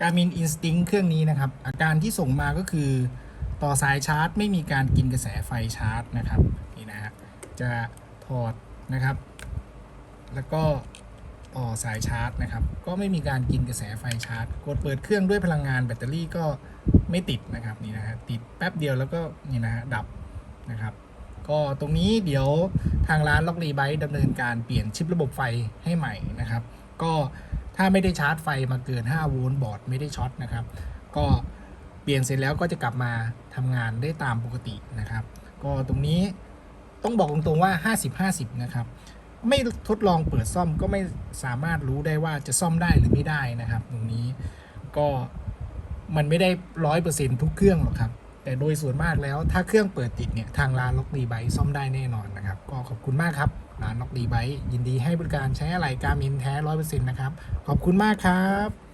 Garmin Instinct เครื่องนี้นะครับ อาการที่ส่งมาก็คือต่อสายชาร์จ ไม่มีการกินกระแสไฟชาร์จนะครับนี่นะฮะจะถอดนะครับ แล้วก็ต่อสายชาร์จนะครับ ก็ไม่มีการกินกระแสไฟชาร์จ กดเปิดเครื่องด้วยพลังงานแบตเตอรี่ก็ไม่ติดนะครับนี่นะฮะติดแป๊บเดียวแล้วก็นี่นะฮะดับนะครับ ก็ตรงนี้เดี๋ยวทางร้านล็อกรีไบต์ดำเนินการเปลี่ยนชิประบบไฟให้ใหม่นะครับ ก็ถ้าไม่ได้ชาร์จไฟมาเกิน 5 โวลต์บอร์ดไม่ได้ช็อตนะครับ ก็เปลี่ยนเสร็จแล้วก็จะกลับมาทำงานได้ตามปกตินะครับ ก็ตรงนี้ต้องบอกตรงๆว่า 50-50 นะครับ ไม่ทดลองเปิดซ่อมก็ไม่สามารถรู้ได้ว่าจะซ่อมได้หรือไม่ได้นะครับ ตรงนี้ก็มันไม่ได้ร้อยเปอร์เซ็นทุกเครื่องหรอกครับ แต่โดยส่วนมากแล้วถ้าเครื่องเปิดติดเนี่ย ทางร้านล็อกดีไบซ่อมได้แน่นอนนะครับ ก็ขอบคุณมากครับ ร้านล็อกดีไบยินดีให้บริการใช้อะไรการมินแท้ร้อยเปอร์เซ็นต์นะครับ ขอบคุณมากครับ